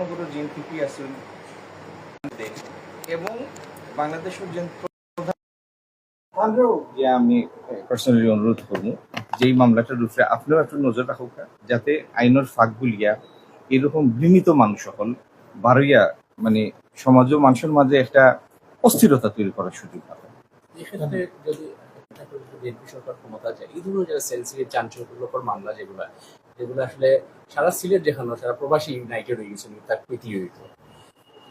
সমগ্র জিএনপিপি আছেন এবং বাংলাদেশের যে আমি পার্সোনালি অনুরোধ করব যে এই মামলাটার উপরে আপনিও একটু নজর রাখুক যাতে আইনের ফাঁক গুলিয়া এরকম ঘৃণিত মানুষ সকল বারইয়া মানে সমাজ ও মানুষের মাঝে একটা অস্থিরতা তৈরি করার সুযোগ পাবে এক্ষেত্রে যদি বিএনপি সরকার ক্ষমতা যায় এই ধরনের যারা সেন্সিটিভ চাঞ্চল্যকর মামলা যেগুলো যেগুলো আসলে সারা সিলেট দেখানো সারা প্রবাসী নাইটে রয়ে গেছিল তার প্রীতি হইত।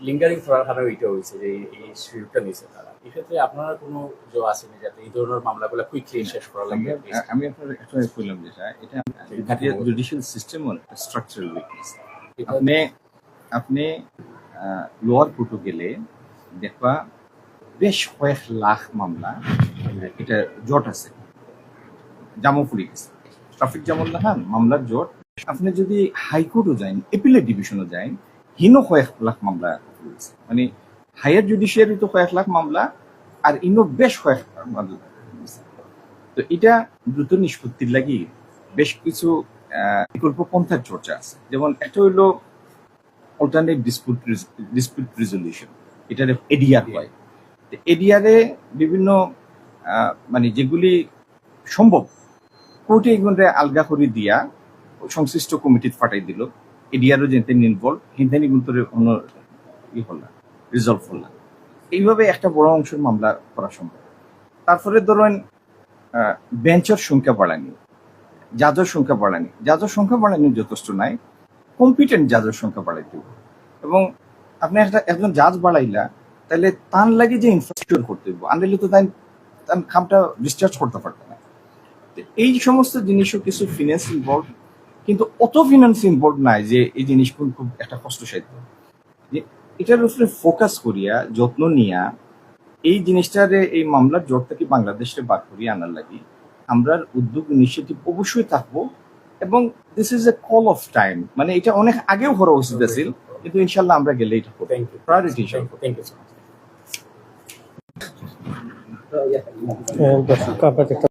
লিঙ্গারিং ফরাখানা ওইটা হয়েছে যে এই- সুযোগটা নিয়েছে তারা। এক্ষেত্রে আপনারা কোনো জো যাতে এই ধরনের মামলাগুলো কুইকলি শেষ করা লাগবে আমি- আপনার একটা বললাম যেটা এটা জুডিশিয়াল সিস্টেম স্ট্রাকচারাল উইকনেস আপনি আপনি লোয়ার কোর্টে গেলে দেখবা বেশ কয়েক লাখ মামলা এটা জট আছে। জামা গেছে ট্রাফিক যেমন দেখান মামলার জট। আপনি যদি হাইকোর্টও যান, এপিলেট ডিভিশনও যান, হিনো কয়েক লাখ মামলা মানে হায়ার জুডিশিয়ারি তো কয়েক লাখ মামলা, আর ইনো বেশ কয়েক মামলা তো এটা দ্রুত নিষ্পত্তির লাগি বেশ কিছু বিকল্প পন্থার চর্চা আছে। যেমন একটা হইল অল্টারনেট ডিসপুট ডিসপুট রেজলিউশন এটা এডিআর হয়। এডিআরে বিভিন্ন মানে যেগুলি সম্ভব, কোর্টে এগুলো আলগা করে দিয়া সংশ্লিষ্ট কমিটিতে ফাটাই দিল। এডিআরও যেতে ইনভলভ হিন্দানি কিন্তু কোনো ই হল না রিজলভ হল না। এইভাবে একটা বড় অংশের মামলা করা সম্ভব। তারপরে ধরেন বেঞ্চের সংখ্যা বাড়ানি জাজের সংখ্যা বাড়ানি। জাজের সংখ্যা বাড়ানি যথেষ্ট নাই কম্পিটেন্ট জাজের সংখ্যা বাড়াইতে। এবং আপনি একটা, একজন জাজ বাড়াইলা, তাহলে তার লাগে যে ইনফ্রাস্ট্রাকচার করতে হবে আনলে তো তাই খামটা ডিসচার্জ করতে পারবে না। এই সমস্ত জিনিসও কিছু ফিনান্স ইনভলভ কিন্তু অত ফিনান্স ইনভলভ নাই যে এই জিনিসগুলো খুব একটা কষ্টসাধ্য। যে এটার উপরে ফোকাস করিয়া যত্ন নিয়া এই জিনিসটারে এই মামলার জট থেকে বাংলাদেশে বার করিয়ে আনার লাগি আমরা উদ্যোগ ইনিশিয়েটিভ অবশ্যই থাকব এবং this is a call of time মানে এটা অনেক আগেও হওয়া উচিত আছিল কিন্তু ইনশাল্লাহ আমরা গেলে এটা থ্যাংক ইউ প্রায়োরিটি হিসাবে থ্যাংক ইউ Berapa kita